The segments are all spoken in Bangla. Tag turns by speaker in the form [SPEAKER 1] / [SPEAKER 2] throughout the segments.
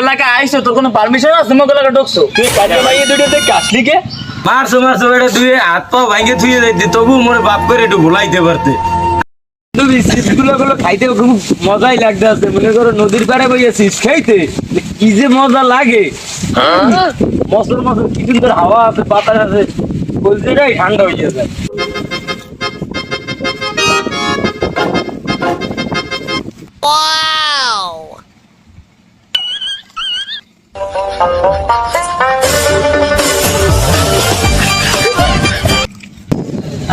[SPEAKER 1] এলাকা আইছো তোর কোনো পারমিশন আছে? মগো এলাকা ঢুকছো।
[SPEAKER 2] তুই কাজে ভাই এই দুটো কে
[SPEAKER 3] মারছো মারছো বেটা তুই হাত পা ভাঙে থুয়ে যাইতে। তবু মোরে বাপ করে একটু ভুলাইতে পারতে।
[SPEAKER 2] খাইতে খুব মজাই লাগতে আছে মনে করো নদীর পাড়ে বইয়া চিপস খাইতে। কি যে মজা লাগে। মসল মসল কি সুন্দর হাওয়া আছে বাতাস আছে। বলতেটাই ঠান্ডা হয়ে যায়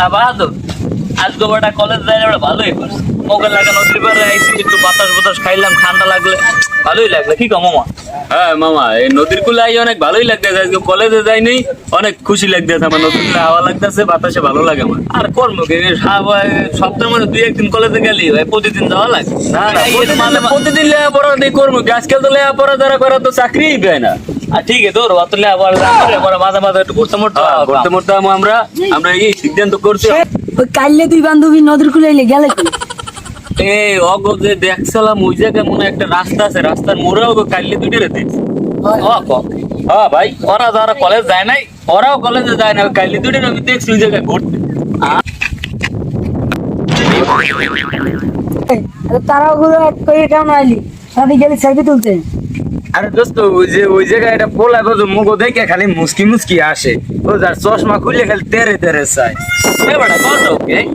[SPEAKER 1] বাহাদুর। আজকে বেটা কলেজ যাই না ভালোই করছে। মোগল লাগা নদীর পাড়ে আইসি একটু বাতাস বাতাস খাইলাম ঠান্ডা লাগলে। ভালোই লাগল। কি কম মামা?
[SPEAKER 2] হ্যাঁ মামা এই নদীর কুলে আই অনেক ভালোই লাগতেছে। আজকে কলেজে যাইনি অনেক খুশি লাগতেছে আমার। নদীর কুলে হাওয়া লাগতেছে বাতাসে ভালো লাগে আমার।
[SPEAKER 1] আর কর্ম কি? সপ্তাহের মধ্যে দুই একদিন কলেজে গেলি ভাই প্রতিদিন যাওয়া লাগে?
[SPEAKER 2] না প্রতিদিন-
[SPEAKER 1] মাঝে মাঝে-
[SPEAKER 2] প্রতিদিন লেখাপড়া দিয়ে করব কি? আজকাল তো লেখাপড়া যারা করে তো চাকরিই পায় না।
[SPEAKER 1] ঠিক আছে তোর অতলে আবার আবার মাঝে মাঝে একটু ঘুরতে মুড়তে
[SPEAKER 2] হ্যাঁ, মরতে আমরা। আমরা এই সিদ্ধান্ত করছি।
[SPEAKER 4] ওই তুই বান্ধবী নদীর কুলে এলে গেলে
[SPEAKER 2] এই অগো যে দেখছিলাম ওই জায়গায় মনে একটা রাস্তা আছে রাস্তার মোড়ে ওগো কাইলে দুটো রে
[SPEAKER 1] ক?
[SPEAKER 2] হ্যাঁ ভাই
[SPEAKER 1] ওরা যারা কলেজ যায় নাই
[SPEAKER 2] ওরাও কলেজে যায় না ওই কাইলে দুটো আমি দেখছি ওই জায়গায় ঘুরতে।
[SPEAKER 4] তারাও গুলো করে কেমন আইলি? সাথে গেলি সেলফি তুলতে।
[SPEAKER 3] আরে দোস্ত ওই যে ওই জায়গায় একটা পোলা বাজু মুগো দেখে খালি মুসকি মুসকি আসে। ও যার চশমা খুলে খালি তেরে তেরে চায়।
[SPEAKER 2] এ বেটা কর এই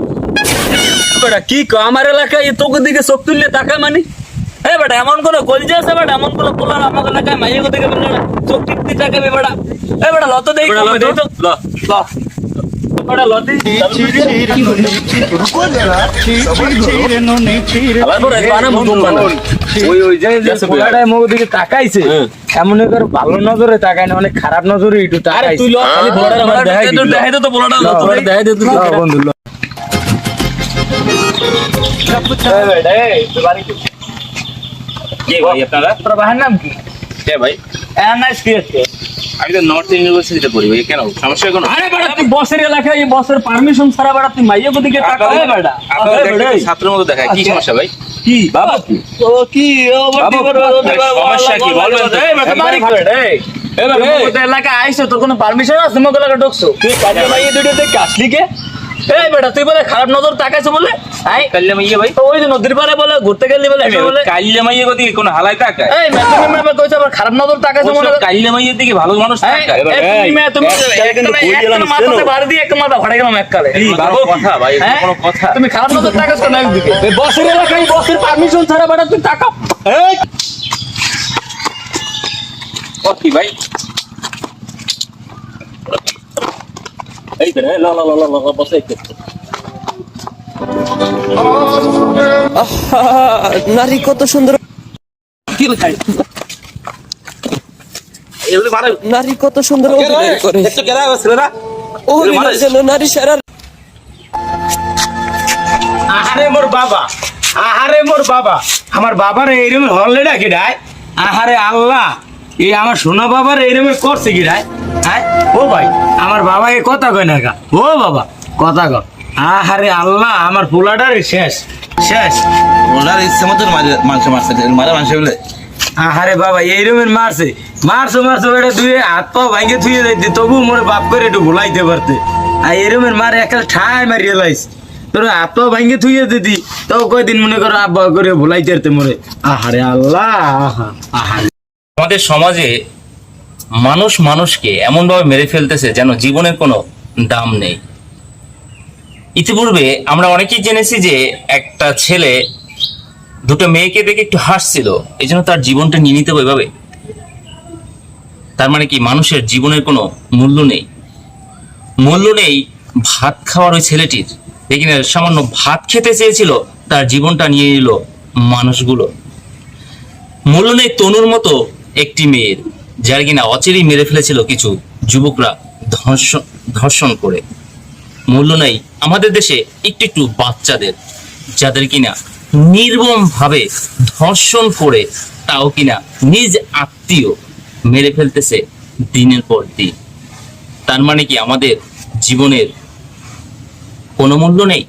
[SPEAKER 2] বেটা কি কো আমার এলাকায় তোকে দিকে চোখ তুললে তাকায় মানে?
[SPEAKER 1] এ বেটা এমন কোন কলজে আছে বেটা? এমন কোন পোলার আমার এলাকায় মাইয়ে কোথায় চোখ টিপতে টাকাবে বেটা? এ বেটা লত
[SPEAKER 2] ল, ল।
[SPEAKER 3] তাকাইছে
[SPEAKER 2] হ্যাঁ।
[SPEAKER 3] এমন করে ভালো নজরে তাকায় না অনেক খারাপ নজরে একটু তাকাইছে বন্ধু
[SPEAKER 1] কি
[SPEAKER 2] ভাই আপনারা
[SPEAKER 1] তোর নাম কি
[SPEAKER 2] কে ভাই
[SPEAKER 1] এ নাইস কি
[SPEAKER 2] আমি তো নর্থ ইউনিভার্সিটিতে পড়ি ভাই কেন? সমস্যা কোনো?
[SPEAKER 1] আরে বেটা তুই বসের এলাকায় এই বসের পারমিশন ছাড়া বেটা তুই মাইয়ে টাকা বেটা।
[SPEAKER 2] আপনারা ছাত্রের মতো দেখায়? কি সমস্যা ভাই?
[SPEAKER 1] কি বাবা ও কি ও
[SPEAKER 2] সমস্যা কি? বলবেন তো?
[SPEAKER 1] বাড়ি করে এই। এলাকা আইছো তোর কোনো পারমিশন আছে? মগো এলাকা ঢুকছো
[SPEAKER 2] তুই কাজে ভাই এই দুটো দেখে আসলি কে?
[SPEAKER 1] এই বেটা তুই বলে খারাপ নজর তাকাইছো বলে? আই
[SPEAKER 2] কাল্লে মাইয়ে ভাই।
[SPEAKER 1] ওই যে নদীর পাড়ে বলে ঘুরতে গেলি বলে বলে।
[SPEAKER 2] কাল্লে মাইয়ে কোনো হালাই
[SPEAKER 1] এই কইছো আবার খারাপ নজর তাকাইছো মনে
[SPEAKER 2] কাল্লে মাইয়ের দিকে ভালো মানুষ
[SPEAKER 1] এই, এই, তুমি তুমি
[SPEAKER 2] একটা কিন্তু
[SPEAKER 1] একটা-
[SPEAKER 2] বই
[SPEAKER 1] একটা
[SPEAKER 2] গেলাম,
[SPEAKER 1] মাথাতে
[SPEAKER 2] শোনো।
[SPEAKER 1] দিয়ে একটা মাথা ফাটে গেলাম এককালে।
[SPEAKER 2] বাবু কথা ভাই
[SPEAKER 1] হ্যাঁ?
[SPEAKER 2] কোনো কথা।
[SPEAKER 1] তুমি খারাপ নজর তাকাইছো না একদিকে?
[SPEAKER 2] এই বসের এলাকায় বসের পারমিশন ছাড়া বেটা তুই টাকা এই। ও কি ভাই? এই রে ল ল ল ল ল বসে
[SPEAKER 5] নারী কত সুন্দর। নারী কত সুন্দর করে। নারী সারা।
[SPEAKER 3] আহারে মোর বাবা আহারে মোর বাবা। আমার বাবার এইরকম হলে ডাকি ডাই? আহারে আল্লাহ এই আমার সোনা বাবার এইরকম করছে কি ডাই? হ্যাঁ? ও ভাই আমার বাবা এ কথা কয় না ও বাবা কথা কয়। আহারে আল্লাহ আমার পোলাটার শেষ শেষ।
[SPEAKER 6] ওনার ইচ্ছে মতো মাংস মারছে মারা মাংস বলে
[SPEAKER 3] আহারে বাবা এইরকম মারছে। মারছো মারছো এটা দুই হাত পা ভাঙে থুয়ে যাইতে তবু মোরে বাপ করে একটু ভুলাইতে পারতে। আর এরকম মারে একটা ঠাই মারিয়ে লাইস তোর হাত পা ভাঙে থুয়ে দিতি তো কয়দিন মনে করো আব্বা করে ভুলাইতে পারতে মোরে। আহারে আল্লাহ আহা আহারে।
[SPEAKER 7] আমাদের সমাজে মানুষ মানুষকে এমনভাবে মেরে ফেলতেছে যেন জীবনের কোনো দাম নেই। ইতিপূর্বে আমরা অনেকেই জেনেছি যে একটা ছেলে দুটো মেয়েকে দেখে একটু হাসছিল এই জন্য তার জীবনটা নিয়ে নিতে হবে তার মানে কি, মানুষের জীবনের কোনো মূল্য নেই। মূল্য নেই ভাত খাওয়ার ওই ছেলেটির। দেখি না সামান্য ভাত খেতে চেয়েছিল, তার জীবনটা নিয়ে নিল মানুষগুলো। মূল্য নেই তনুর মতো একটি মেয়ের, যার কিনা অচেরেই মেরে ফেলেছিল কিছু যুবকরা ধর্ষণ ধর্ষণ করে। মূল্য নেই আমাদের দেশে একটু একটু বাচ্চাদের, যাদের কিনা নির্মম ভাবে ধর্ষণ করে, তাও কিনা নিজ আত্মীয় মেরে ফেলতেছে দিনের পর দিন। তার মানে কি আমাদের জীবনের কোনো মূল্য নেই?